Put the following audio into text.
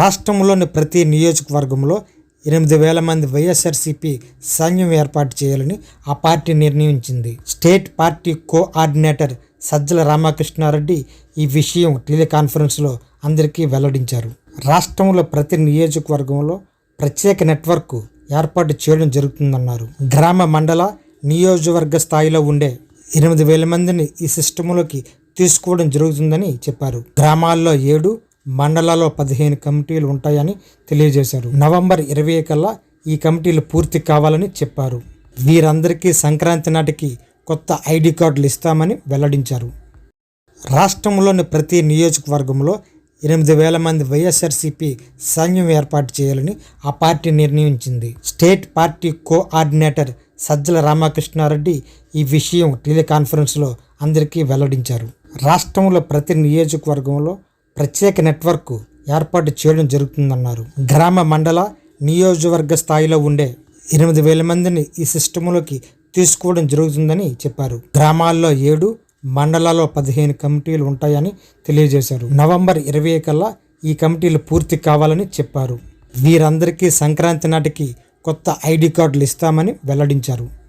రాష్ట్రంలోని ప్రతి నియోజకవర్గంలో ఎనిమిది వేల మంది వైఎస్ఆర్సీపీ సైన్యం ఏర్పాటు చేయాలని ఆ పార్టీ నిర్ణయించింది. State party coordinator Sajjala Ramakrishna Reddy ఈ విషయం టెలికాన్ఫరెన్స్లో అందరికీ వెల్లడించారు. రాష్ట్రంలో ప్రతి నియోజకవర్గంలో ప్రత్యేక నెట్వర్క్ ఏర్పాటు చేయడం జరుగుతుందన్నారు. గ్రామ మండల నియోజకవర్గ స్థాయిలో ఉండే ఎనిమిది వేల మందిని ఈ సిస్టంలోకి తీసుకోవడం జరుగుతుందని చెప్పారు. గ్రామాల్లో ఏడు మండలాల్లో పదిహేను కమిటీలు ఉంటాయని తెలియజేశారు. నవంబర్ ఇరవై కల్లా ఈ కమిటీలు పూర్తి కావాలని చెప్పారు. వీరందరికీ సంక్రాంతి నాటికి కొత్త ఐడి కార్డులు ఇస్తామని వెల్లడించారు. రాష్ట్రంలోని ప్రతి నియోజకవర్గంలో ఎనిమిది వేల మంది వైఎస్ఆర్సీపీ సైన్యం ఏర్పాటు చేయాలని ఆ పార్టీ నిర్ణయించింది. State party coordinator Sajjala Ramakrishna Reddy ఈ విషయం టెలికాన్ఫరెన్స్లో అందరికీ వెల్లడించారు. రాష్ట్రంలో ప్రతి నియోజకవర్గంలో ప్రత్యేక నెట్వర్క్ ఏర్పాటు చేయడం జరుగుతుందన్నారు. గ్రామ మండల నియోజకవర్గ స్థాయిలో ఉండే ఎనిమిది వేల మందిని ఈ సిస్టంలోకి తీసుకోవడం జరుగుతుందని చెప్పారు. గ్రామాల్లో ఏడు మండలాల్లో పదిహేను కమిటీలు ఉంటాయని తెలియజేశారు. నవంబర్ ఇరవై కల్లా ఈ కమిటీలు పూర్తి కావాలని చెప్పారు. వీరందరికీ సంక్రాంతి నాటికి కొత్త ఐడి కార్డులు ఇస్తామని వెల్లడించారు.